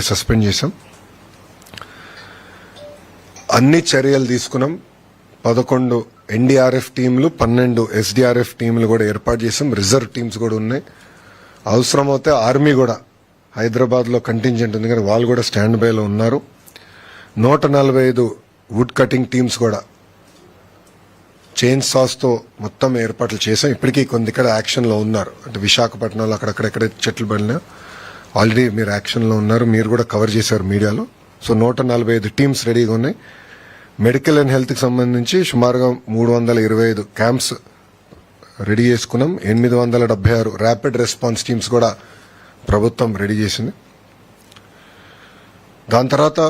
Suspend చేశాం? అన్ని చర్యలు తీసుకున్నాం. పదకొండు ఎన్డీఆర్ఎఫ్ టీంలు పన్నెండు ఎస్డీఆర్ఎఫ్ టీంలు కూడా ఏర్పాటు చేసాం రిజర్వ్ టీమ్స్ కూడా ఉన్నాయి. అవసరమైతే ఆర్మీ కూడా హైదరాబాద్లో కంటింజెంట్ ఉంది కానీ వాళ్ళు కూడా స్టాండ్ బైలో ఉన్నారు. నూట నలభై ఐదు వుడ్ కటింగ్ టీమ్స్ కూడా చైన్ సాస్తో మొత్తం ఏర్పాట్లు చేసాం ఇప్పటికీ కొన్ని ఇక్కడ యాక్షన్లో ఉన్నారు. అంటే విశాఖపట్నంలో అక్కడక్కడెక్కడ చెట్లు పడినా ఆల్రెడీ మీరు యాక్షన్లో ఉన్నారు మీరు కూడా కవర్ చేశారు మీడియాలో. సో నూట నలభై ఐదు టీమ్స్ రెడీగా ఉన్నాయి. మెడికల్ అండ్ హెల్త్కి సంబంధించి సుమారుగా మూడు వందల ఇరవై ఐదు క్యాంప్స్ రెడీ చేసుకున్నాం. ఎనిమిది వందల డెబ్బై ఆరు ర్యాపిడ్ రెస్పాన్స్ టీమ్స్ కూడా ప్రభుత్వం రెడీ చేసింది. దాని తర్వాత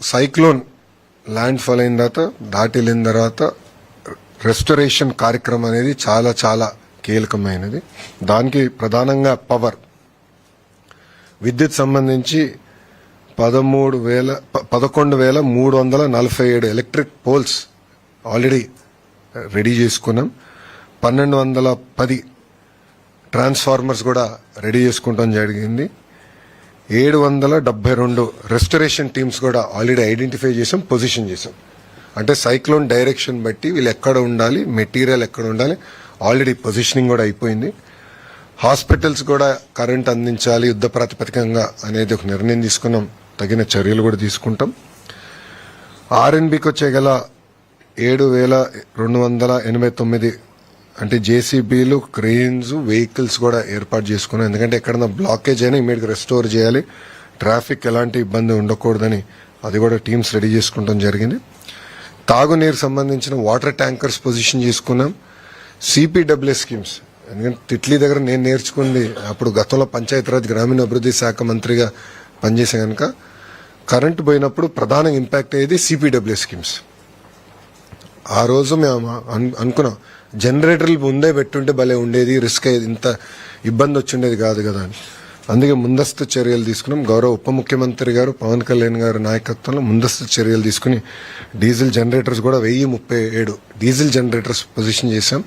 సైక్లోన్ ల్యాండ్ ఫాల్ అయిన తర్వాత దాటి వెళ్ళిన తర్వాత రెస్టరేషన్ కార్యక్రమం అనేది చాలా చాలా కీలకమైనది. దానికి ప్రధానంగా పవర్ విద్యుత్ సంబంధించి పదమూడు వేల ప- పదకొండు వేల మూడు వందల నలభై ఏడు ఎలక్ట్రిక్ పోల్స్ ఆల్రెడీ రెడీ చేసుకున్నాం. పన్నెండు వందల పది ట్రాన్స్ఫార్మర్స్ కూడా రెడీ చేసుకుంటాం జరిగింది. ఏడు వందల డెబ్బై రెండు రెస్టరేషన్ టీమ్స్ కూడా ఆల్రెడీ ఐడెంటిఫై చేసాం పొజిషన్ చేసాం. అంటే సైక్లోన్ డైరెక్షన్ బట్టి వీళ్ళు ఎక్కడ ఉండాలి మెటీరియల్ ఎక్కడ ఉండాలి ఆల్రెడీ పొజిషనింగ్ కూడా అయిపోయింది. హాస్పిటల్స్ కూడా కరెంట్ అందించాలి యుద్ధ ప్రాతిపదికంగా అనేది ఒక నిర్ణయం తీసుకున్నాం. తగిన చర్యలు కూడా తీసుకుంటాం. ఆర్ఎన్బికి వచ్చే గల ఏడు వేల రెండు వందల ఎనభై తొమ్మిది అంటే జేసీబీలు క్రెయిన్స్ వెహికల్స్ కూడా ఏర్పాటు చేసుకున్నాం. ఎందుకంటే ఎక్కడన్నా బ్లాకేజ్ అయినా ఇమీడియట్గా రెస్టోర్ చేయాలి. ట్రాఫిక్ ఎలాంటి ఇబ్బంది ఉండకూడదని అది కూడా టీమ్స్ రెడీ చేసుకుంటాం జరిగింది. తాగునీరు సంబంధించిన వాటర్ ట్యాంకర్స్ పొజిషన్ చేసుకున్నాం. సిపిడబ్ల్యూ స్కీమ్స్ ఎందుకంటే తిట్లీ దగ్గర నేను నేర్చుకుంది అప్పుడు గతంలో పంచాయతీరాజ్ గ్రామీణాభివృద్ధి శాఖ మంత్రిగా పనిచేసే కనుక కరెంటు పోయినప్పుడు ప్రధాన ఇంపాక్ట్ అయ్యేది సిపిడబ్ల్యూ స్కీమ్స్. ఆ రోజు మేము అనుకున్నాం. జనరేటర్లు ముందే పెట్టుంటే భలే ఉండేది రిస్క్ అయ్యేది ఇంత ఇబ్బంది వచ్చిండేది కాదు కదా అని. అందుకే ముందస్తు చర్యలు తీసుకున్నాం. గౌరవ ఉప ముఖ్యమంత్రి గారు పవన్ కళ్యాణ్ గారు నాయకత్వంలో ముందస్తు చర్యలు తీసుకుని డీజిల్ జనరేటర్స్ కూడా వెయ్యి ముప్పై ఏడు డీజిల్ జనరేటర్స్ పొజిషన్ చేశాం.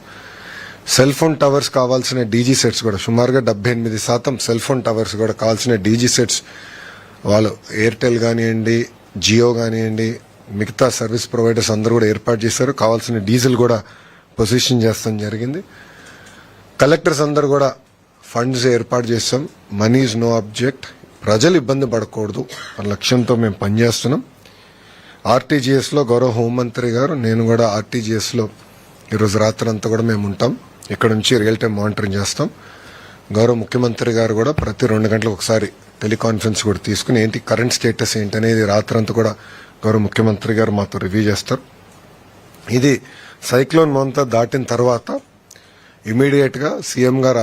సెల్ ఫోన్ టవర్స్ కావాల్సిన డీజీ సెట్స్ కూడా సుమారుగా డెబ్బై ఎనిమిది శాతం సెల్ ఫోన్ టవర్స్ కూడా కావాల్సిన డీజీ సెట్స్ వాళ్ళు ఎయిర్టెల్ కానివ్వండి జియో కానివ్వండి మిగతా సర్వీస్ ప్రొవైడర్స్ అందరూ కూడా ఏర్పాటు చేశారు. కావాల్సిన డీజిల్ కూడా పొజిషన్ చేస్తాం జరిగింది. కలెక్టర్స్ అందరు కూడా ఫండ్స్ ఏర్పాటు చేస్తాం. మనీ ఈజ్ నో అబ్జెక్ట్ ప్రజలు ఇబ్బంది పడకూడదు. అన్న లక్ష్యంతో మేము పనిచేస్తున్నాం. ఆర్టీజీఎస్లో గౌరవ హోంమంత్రి గారు నేను కూడా ఆర్టీజీఎస్లో ఈరోజు రాత్రి అంతా కూడా మేము ఉంటాం. ఇక్కడ నుంచి రియల్ టైం మానిటరింగ్ చేస్తాం. గౌరవ ముఖ్యమంత్రి గారు కూడా ప్రతి రెండు గంటలకు ఒకసారి టెలికాన్ఫరెన్స్ కూడా తీసుకుని ఏంటి కరెంట్ స్టేటస్ ఏంటి అనేది రాత్రంతా కూడా గౌరవ ముఖ్యమంత్రి గారు మాతో రివ్యూ చేస్తారు. ఇది సైక్లోన్ మొంతా దాటిన తర్వాత ఇమీడియట్గా సీఎం గారు